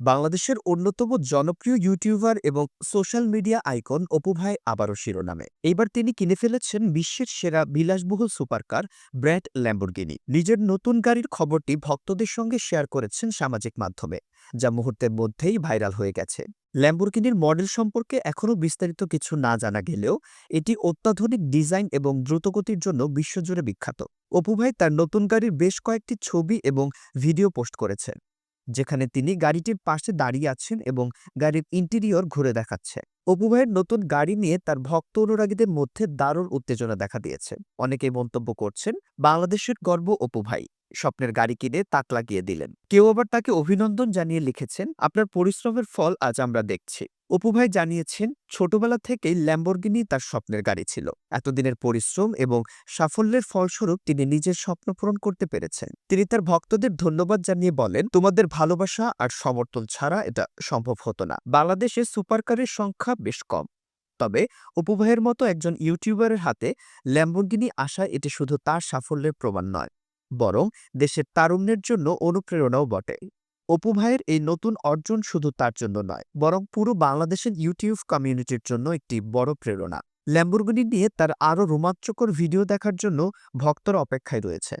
বাংলাদেশের অন্যতম জনপ্রিয় ইউটিউবার এবং সোশ্যাল মিডিয়া আইকন অপু ভাই আবারও শিরোনামে। এইবার তিনি কিনে ফেলেছেন বিশ্বের সেরা বিলাসবহুল সুপারকার ব্র্যাড ল্যাম্বরগিনি। নিজের নতুন গাড়ির খবরটি ভক্তদের সঙ্গে শেয়ার করেছেন সামাজিক মাধ্যমে, যা মুহূর্তের মধ্যেই ভাইরাল হয়ে গেছে। ল্যাম্বরগিনির মডেল সম্পর্কে এখনও বিস্তারিত কিছু না জানা গেলেও, এটি অত্যাধুনিক ডিজাইন এবং দ্রুতগতির জন্য বিশ্বজুড়ে বিখ্যাত। অপু ভাই তার নতুন গাড়ির বেশ কয়েকটি ছবি এবং ভিডিও পোস্ট করেছেন যেখানে তিনি গাড়িটির পাশে দাঁড়িয়ে আছেন এবং গাড়ির ইন্টেরিয়র ঘুরে দেখাচ্ছে। অপু ভাইয়ের নতুন গাড়ি নিয়ে তার ভক্ত অনুরাগীদের মধ্যে দারুণ উত্তেজনা দেখা দিয়েছে। অনেকেই মন্তব্য করছেন, বাংলাদেশের গর্ব অপু ভাই। স্বপ্নের গাড়ি কিনে তাক লাগিয়ে দিলেন। কেউ আবার তাকে অভিনন্দন জানিয়ে লিখেছেন, আপনার পরিশ্রমের ফল আজ আমরা দেখছি। অপু ভাই জানিয়েছেন, ছোটবেলা থেকেই ল্যাম্বরগিনি তার স্বপ্নের গাড়ি ছিল। এতদিনের পরিশ্রম এবং সাফল্যের ফলস্বরূপ তিনি নিজের স্বপ্ন পূরণ করতে পেরেছেন। তিনি তার ভক্তদের ধন্যবাদ জানিয়ে বলেন, তোমাদের ভালোবাসা আর সমর্থন ছাড়া এটা সম্ভব হতো না। বাংলাদেশে সুপারকারের সংখ্যা বেশ কম। তবে অপু ভাইয়ের মতো একজন ইউটিউবারের হাতে ল্যাম্বরগিনি আসা এটি শুধু তার সাফল্যের প্রমাণ নয়। বরং দেশের তারুণ্যের জন্য অনুপ্রেরণাও বটে। অপু ভাইয়ের এই নতুন অর্জন শুধু তার জন্য নয়, বরং পুরো বাংলাদেশের ইউটিউব কমিউনিটির জন্য একটি বড় প্রেরণা। ল্যাম্বরগিনি নিয়ে তার আরও রোমাঞ্চকর ভিডিও দেখার জন্য ভক্তরা অপেক্ষায় রয়েছে।